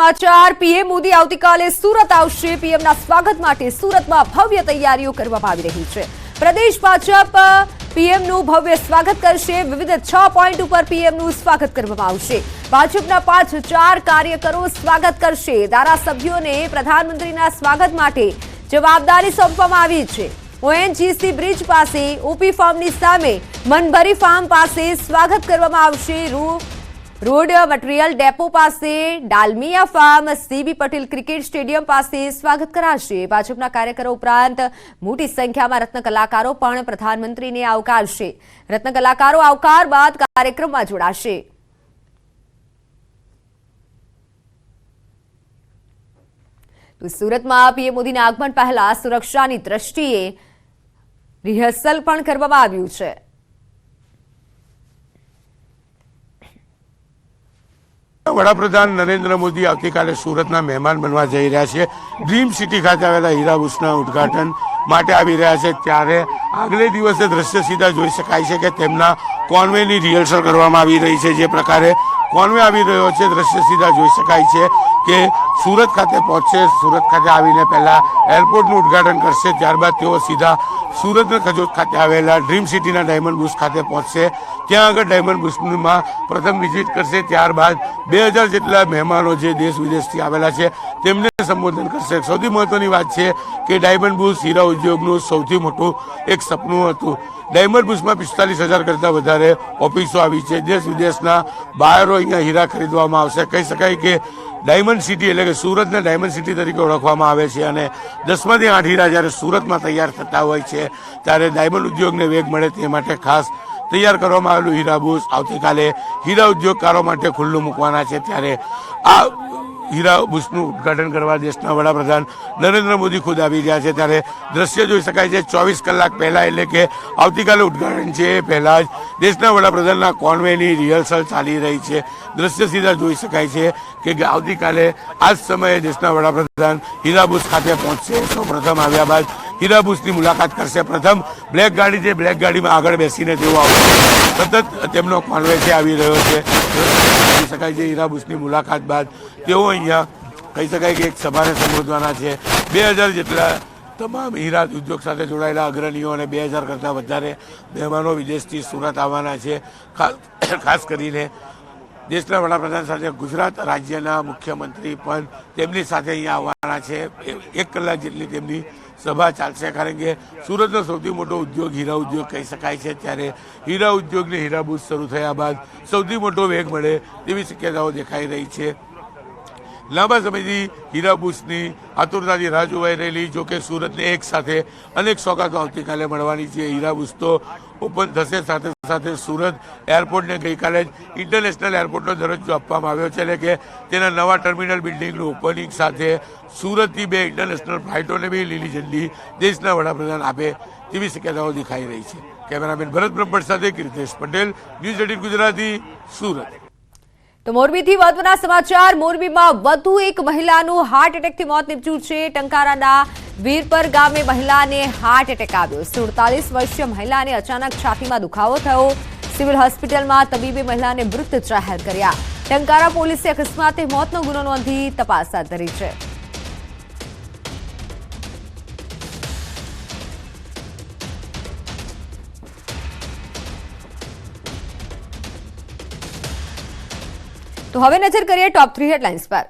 સમાચાર. પીએમ મોદી આવતીકાલે સુરત આવશે. પીએમના સ્વાગત માટે સુરતમાં ભવ્ય તૈયારીઓ કરવામાં આવી રહી છે. પ્રદેશ ભાજપ પીએમનું ભવ્ય સ્વાગત કરશે. વિવિધ છ પોઈન્ટ ઉપર પીએમનું સ્વાગત કરવામાં આવશે. ભાજપના પાંચ ચાર કાર્યકરો સ્વાગત કરશે. ધારાસભ્યોને પ્રધાનમંત્રીના સ્વાગત માટે જવાબદારી સોંપવામાં આવી છે. ઓએનજીસી બ્રિજ પાસે ઓપી ફાર્મની સામે મનભરી ફાર્મ પાસે સ્વાગત કરવામાં આવશે. રૂ રોડ મટીરીયલ ડેપો પાસે Dalmia farm CB Patel cricket stadium પાસે સ્વાગત કરાશે. ભાજપના કાર્યકરો ઉપરાંત મોટી સંખ્યામાં રત્ન કલાકારો પણ પ્રધાનમંત્રીને આવકારશે. રત્ન કલાકારો આવકાર બાદ કાર્યક્રમમાં જોડાશે. તો સુરતમાં પીએમ મોદીના આગમન પહેલા સુરક્ષાની દ્રષ્ટિએ રિહર્સલ પણ કરવામાં આવ્યું છે. વડાપ્રધાન નરેન્દ્ર મોદી આવતીકાલે સુરતના મહેમાન બનવા જઈ રહ્યા છે. ડ્રીમ સિટી ખાતે આવેલા હીરાબુસના ઉદ્ઘાટન માટે આવી રહ્યા છે. ત્યારે આગલે દિવસે દ્રશ્ય સીધા જોઈ શકાય છે કે તેમના કોન્વેની રિહર્સલ કરવામાં આવી રહી છે. જે પ્રકારે કોન્વે આવી રહ્યો છે, દ્રશ્ય સીધા જોઈ શકાય છે કે સુરત ખાતે પહોંચશે. સુરત ખાતે આવીને પહેલાં એરપોર્ટનું ઉદ્ઘાટન કરશે. ત્યારબાદ તેઓ સીધા સુરતના ખજોદ ખાતે આવેલા ડ્રીમ સિટીના ડાયમંડ બુશ ખાતે પહોંચશે. ત્યાં આગળ ડાયમંડ બુશમાં પ્રથમ વિઝિટ કરશે. ત્યારબાદ બે હજાર જેટલા મહેમાનો જે દેશ વિદેશથી આવેલા છે તેમને સંબોધન કરશે. સૌથી મહત્વની વાત છે કે ડાયમંડ બુશ હીરા ઉદ્યોગનું સૌથી મોટું એક સપનું હતું. ડાયમંડ બુશમાં પિસ્તાલીસ હજાર કરતાં વધારે ઓફિસો આવી છે. દેશ વિદેશના બાયરો અહીંયા હીરા ખરીદવામાં આવશે. કહી શકાય કે ડાયમંડ સિટી એટલે કે સુરતને ડાયમંડ સિટી તરીકે ઓળખવામાં આવે છે અને દસમાંથી આઠ હીરા જ્યારે સુરતમાં તૈયાર થતા હોય છે, ત્યારે ડાયમંડ ઉદ્યોગને વેગ મળે તે માટે ખાસ તૈયાર કરવામાં આવેલું હીરાબુસ આવતીકાલે હીરા ઉદ્યોગકારો માટે ખુલ્લું મૂકવાના છે. ત્યારે આ હીરા બુશનું ઉદઘાટન કરવા દેશના વડાપ્રધાન નરેન્દ્ર મોદી ખુદ આવી રહ્યા છે. ત્યારે દ્રશ્ય જોઈ શકાય છે, ચોવીસ કલાક પહેલાં એટલે કે આવતીકાલે ઉદઘાટન છે એ પહેલાં જ દેશના વડાપ્રધાનના કોન્વેની રિહર્સલ ચાલી રહી છે. દ્રશ્ય સીધા જોઈ શકાય છે કે આવતીકાલે આ જ સમયે દેશના વડાપ્રધાન હીરા બુશ ખાતે પહોંચશે. સૌપ્રથમ આવ્યા બાદ હીરાબુસની મુલાકાત કરશે. પ્રથમ બ્લેક ગાડી છે. બ્લેક ગાડીમાં આગળ બેસીને તેઓ આવશે સતત તેમનો કોન્વે છે આવી રહ્યો છે. કહી શકાય છે હીરાબુસની મુલાકાત બાદ તેઓ અહીંયા, કહી શકાય કે એક સભાને સંબોધવાના છે. બે હજાર જેટલા તમામ હીરા ઉદ્યોગ સાથે જોડાયેલા અગ્રણીઓ અને બે હજાર કરતાં વધારે મહેમાનો વિદેશથી સુરત આવવાના છે. ખાસ કરીને દેશના વડાપ્રધાન સાથે ગુજરાત રાજ્યના મુખ્યમંત્રી પણ તેમની સાથે અહીંયા આવવાના છે. એક કલાક જેટલી તેમની સભા ચાલશે. કારણ કે સુરતનો સૌથી મોટો ઉદ્યોગ હીરા ઉદ્યોગ કહી શકાય છે. ત્યારે હીરા ઉદ્યોગને હીરાબૂજ શરૂ થયા બાદ સૌથી મોટો વેગ મળે તેવી શક્યતાઓ દેખાઈ રહી છે. લાંબા સમયથી હીરાબુસની આતુરતાથી રાહ જોવાઈ રહેલી, જોકે સુરતને એક સાથે અનેક સોગાતો આવતીકાલે મળવાની છે. હીરાબુસ તો ઓપન થશે. સાથે સાથે સુરત એરપોર્ટને ગઈકાલે જ ઇન્ટરનેશનલ એરપોર્ટનો દરજ્જો આપવામાં આવ્યો છે. એટલે કે તેના નવા ટર્મિનલ બિલ્ડિંગનું ઓપનિંગ સાથે સુરતથી બે ઇન્ટરનેશનલ ફ્લાઇટોને બી લીલી ઝંડી દેશના વડાપ્રધાન આપે તેવી શક્યતાઓ દેખાઈ રહી છે. કેમેરામેન ભરત બ્રહ્મભટ્ટ સાથે કીર્તેશ પટેલ, ન્યૂઝ એટીન ગુજરાતી, સુરત. તો મોરબીથી મહત્વના સમાચાર. મોરબીમાં વધુ એક મહિલાનું હાર્ટ એટેકથી મોત નીપજ્યું છે. ટંકારાના વીરપર ગામે મહિલાને હાર્ટ એટેક આવ્યો. સુડતાલીસ વર્ષીય મહિલાને અચાનક છાતીમાં દુખાવો થયો. સિવિલ હોસ્પિટલમાં તબીબે મહિલાને મૃત જાહેર કર્યા. ટંકારા પોલીસે અકસ્માતે મોતનો ગુનો નોંધી તપાસ હાથ ધરી છે. તો હવે નજર કરીએ ટોપ થ્રી હેડલાઇન્સ પર.